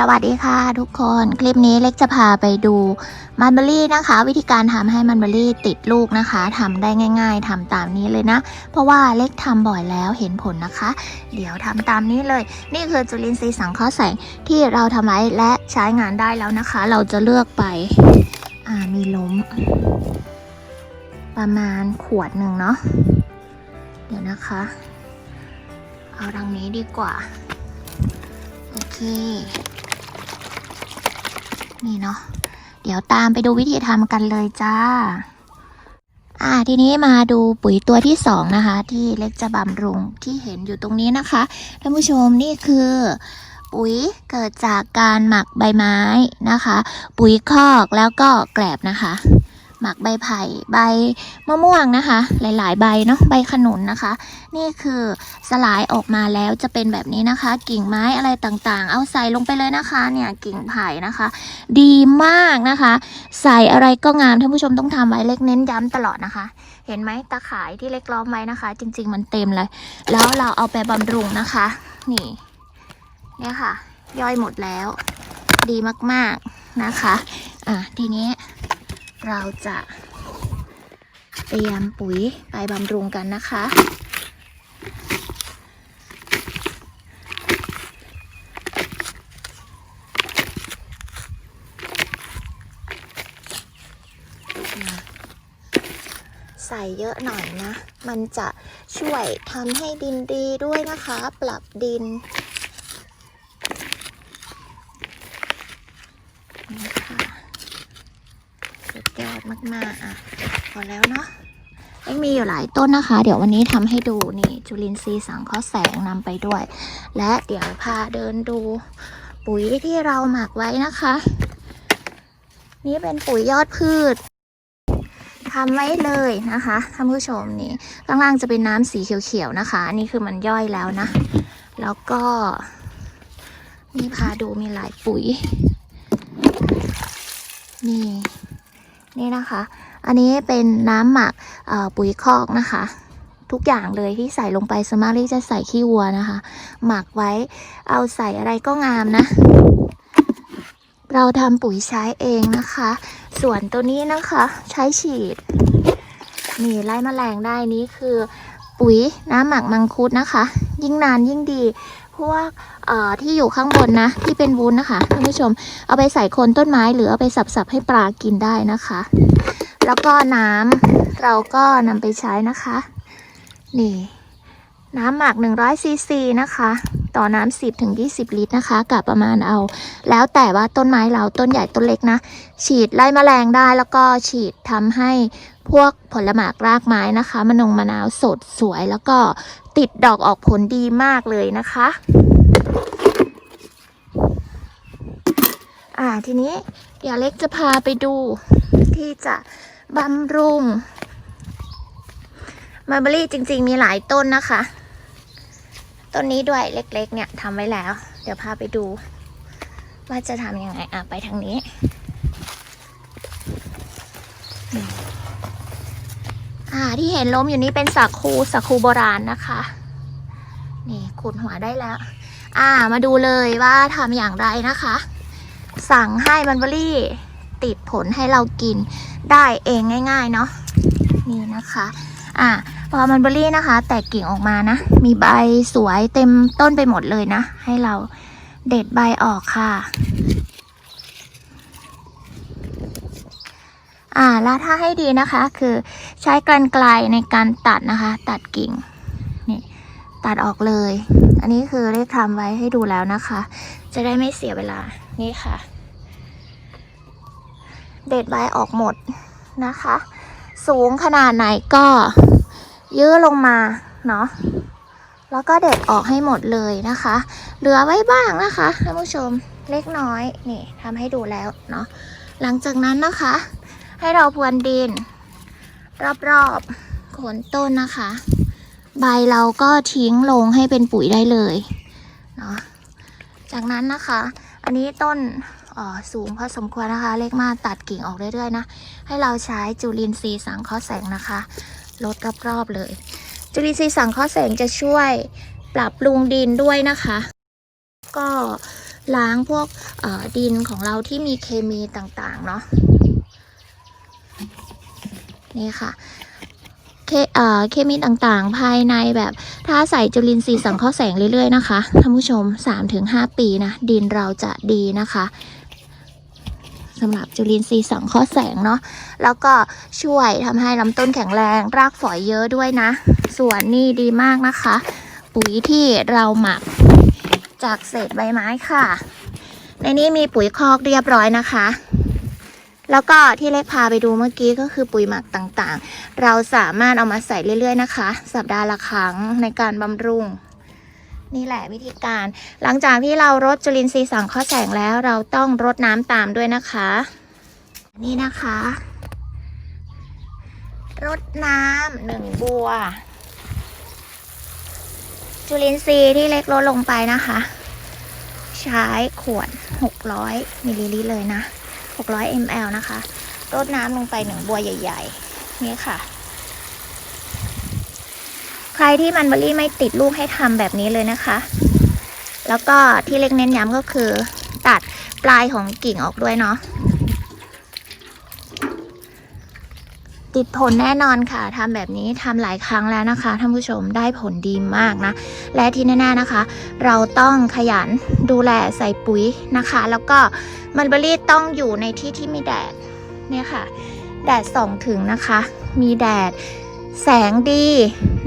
สวัสดีค่ะทุกคน คลิปนี้เล็กจะพาไปดูมันเบอรี่นะคะ วิธีการทำให้มันเบอรี่ติดลูกนะคะทำได้ง่าย ๆทำตามนี้เลยนะ เพราะว่าเล็กทำบ่อยแล้วเห็นผลนะคะ เดี๋ยวทำตามนี้เลย นี่คือจุลินทรีย์สังเคราะห์แสงที่เราทำไว้และใช้งานได้แล้วนะคะ เราจะเลือกไป อ่ามีล้ม ประมาณขวดหนึ่งเนาะเดี๋ยวนะคะ เอาทางนี้ดีกว่า โอเค นี่เนาะเดี๋ยวตามไปดูวิธีทำกันเลยจ้า อ่าทีนี้มาดูปุ๋ยตัวที่สองนะคะ ที่เล็กจะบำรุงที่เห็นอยู่ตรงนี้นะคะท่านผู้ชมนี่คือปุ๋ยเกิดจากการหมักใบไม้นะคะ ปุ๋ยคอกแล้วก็แกลบนะคะ หมักใบไผ่ใบมะม่วงนะคะ หลาย ๆ ใบเนาะใบขนุนนะคะ นี่คือสลายออกมาแล้วจะเป็นแบบนี้นะคะ กิ่งไม้อะไรต่างๆ เอาใส่ลงไปเลยนะคะเนี่ยกิ่งไผ่นะคะ ดีมากนะคะ ใส่อะไรก็งามท่านผู้ชมต้องทำไว้เล็กเน้นย้ำตลอดนะคะ เห็นไหมตาข่ายที่เล็กล้อมไว้นะคะ จริง ๆ มันเต็มเลย แล้วเราเอาไปบำรุงนะคะ นี่เนี่ยค่ะ ย่อยหมดแล้ว ดีมากๆนะคะ อะทีนี้ เราจะเตรียมปุ๋ยไปบำรุงกันนะคะ ใส่เยอะหน่อยนะ มันจะช่วยทำให้ดินดีด้วยนะคะ ปรับดินนี่ค่ะ มากๆอะพอแล้วเนาะยังมีอยู่หลายต้นนะคะ เดี๋ยววันนี้ทำให้ดูนี่จุลินทรีย์สังเคราะห์แสงนำไปด้วย และเดี๋ยวพาเดินดูปุ๋ยที่เราหมักไว้นะคะ นี่เป็นปุ๋ยยอดพืชทำไว้เลยนะคะท่านผู้ชมนี่ข้างล่างจะเป็นน้ำสีเขียวๆนะคะอันนี่คือมันย่อยแล้วนะ แล้วก็นี่พาดูมีหลายปุ๋ย นี่ นี่นะคะ อันนี้เป็นน้ำหมักปุ๋ยคอกนะคะ ทุกอย่างเลยที่ใส่ลงไปสมารี่จะใส่ขี้วัวนะคะ หมักไว้เอาใส่อะไรก็งามนะ เราทำปุ๋ยใช้เองนะคะ ส่วนตัวนี้นะคะใช้ฉีดนี่ไล่แมลงได้นี้คือปุ๋ยน้ำหมักมังคุดนะคะ ยิ่งนานยิ่งดี พวกที่อยู่ข้างบนนะ ที่เป็นวุ้นนะคะท่านผู้ชม เอาไปใส่โคนต้นไม้หรือเอาไปสับๆให้ปลากินได้นะคะ แล้วก็น้ำเราก็นำไปใช้นะคะ นี่ น้ำหมัก100ซีซีนะคะต่อน้ำ10ถึง20 ลิตรนะคะกับประมาณเอา แล้วแต่ว่าต้นไม้เราต้นใหญ่ต้นเล็กนะ ฉีดไล่แมลงได้แล้วก็ฉีดทำให้พวกผลหมากรากไม้นะคะมะนงมะนาวสดสวยแล้วก็ติดดอกออกผลดีมากเลยนะคะอ่าทีนี้เดี๋ยวเล็กจะพาไปดูที่จะบำรุงมาร์เบอรี่จริง ๆ มีหลายต้นนะคะ ต้นนี้ด้วยเล็กๆ เนี่ยทำไว้แล้ว เดี๋ยวพาไปดู ว่าจะทำยังไงอะไปทางนี้ อ่าที่เห็นล้มอยู่นี้เป็นสักคูสักคูโบราณนะคะ นี่ขุดหัวได้แล้ว อ่ามาดูเลยว่าทำอย่างไรนะคะ สั่งให้มันเบอรี่ติดผลให้เรากินได้เองง่าย ๆ เนาะนี่นะคะ อ่าพอมันเบอรี่นะคะ แตกกิ่งออกมานะ มีใบสวยเต็มต้นไปหมดเลยนะ ให้เราเด็ดใบออกค่ะ อ่าแล้วถ้าให้ดีนะคะ คือใช้กรรไกรในการตัดนะคะ ตัดกิ่งนี่ตัดออกเลย อันนี้คือได้ทำไว้ให้ดูแล้วนะคะ จะได้ไม่เสียเวลานี่ค่ะ เด็ดใบออกหมดนะคะ สูงขนาดไหนก็ยื้อลงมาเนาะแล้วก็เด็ดออกให้หมดเลยนะคะ เหลือไว้บ้างนะคะท่านผู้ชมเล็กน้อยนี่ทำให้ดูแล้วเนาะหลังจากนั้นนะคะ ให้เราพรวนดิน รอบๆโคนต้นนะคะ ใบเราก็ทิ้งลงให้เป็นปุ๋ยได้เลยเนาะจากนั้นนะคะ อันนี้ต้น สูงพอสมควรนะคะ เล็กมากตัดกิ่งออกเรื่อยๆนะ ให้เราใช้จุลินทรีย์สังเคราะห์แสงนะคะลดรอบๆเลย จุลินทรีย์สังเคราะห์แสงจะช่วยปรับปรุงดินด้วยนะคะ ก็ล้างพวกดินของเราที่มีเคมีต่างๆเนาะนี่ค่ะเคเเคมีต่างๆ ภายในแบบถ้าใส่จุลินทรีย์สังเคราะห์แสงเรื่อยๆนะคะท่านผู้ชม 3-5 ปีนะ ดินเราจะดีนะคะ สำหรับจุลินทรีย์สังเคราะห์แสงเนาะแล้วก็ช่วยทำให้ลำต้นแข็งแรง รากฝอยเยอะด้วยนะ ส่วนนี่ดีมากนะคะ ปุ๋ยที่เราหมักจากเศษใบไม้ค่ะ ในนี้มีปุ๋ยคอกเรียบร้อยนะคะ แล้วก็ที่เล็กพาไปดูเมื่อกี้ก็คือปุ๋ยหมักต่างๆ เราสามารถเอามาใส่เรื่อยๆนะคะ สัปดาห์ละครั้งในการบำรุง นี่แหละวิธีการ หลังจากที่เรารดจุลินทรีย์สังเคราะห์แสงแล้วเราต้องรดน้ำตามด้วยนะคะ นี่นะคะ รดน้ำหนึ่งบัว จุลินทรีย์ที่เล็กลดลงไปนะคะ ใช้ขวด 600มิลลิลิตรเลยนะ 600 ml นะคะ รดน้ำลงไปหนึ่งบัวใหญ่ ๆ นี่ค่ะ ใครที่มันเบอรี่ไม่ติดลูกให้ทำแบบนี้เลยนะคะ แล้วก็ที่เล็กเน้นย้ำก็คือ ตัดปลายของกิ่งออกด้วยเนาะติดผลแน่นอนค่ะทำแบบนี้ทำหลายครั้งแล้วนะคะท่านผู้ชมได้ผลดีมากนะ และที่แน่ๆนะคะ เราต้องขยันดูแลใส่ปุ๋ยนะคะ แล้วก็มันเบอรี่ต้องอยู่ในที่ที่มีแดดเนี่ยค่ะ แดดส่องถึงนะคะ มีแดด แสงดี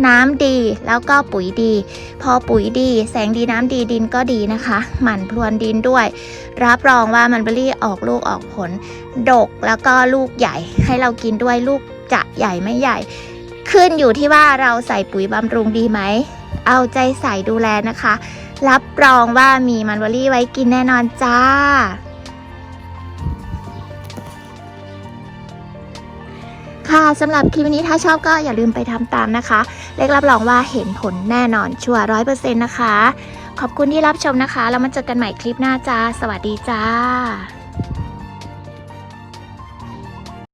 น้ำดีแล้วก็ปุ๋ยดี พอปุ๋ยดี แสงดีน้ำดีดินก็ดีนะคะ หมั่นพรวนดินด้วย รับรองว่ามันเบอรี่ออกลูกออกผล ดกแล้วก็ลูกใหญ่ให้เรากินด้วยลูกจะใหญ่ไม่ใหญ่ ขึ้นอยู่ที่ว่าเราใส่ปุ๋ยบำรุงดีไหม เอาใจใส่ดูแลนะคะ รับรองว่ามีมันเบอรี่ไว้กินแน่นอนจ้า ค่ะสำหรับคลิปนี้ถ้าชอบก็อย่าลืมไปทำตามนะคะ เล็กรับรองว่าเห็นผลแน่นอนชัวร้อยเปอร์เซ็นต์นะคะ ขอบคุณที่รับชมนะคะ แล้วมาเจอกันใหม่คลิปหน้าจ้า สวัสดีจ้า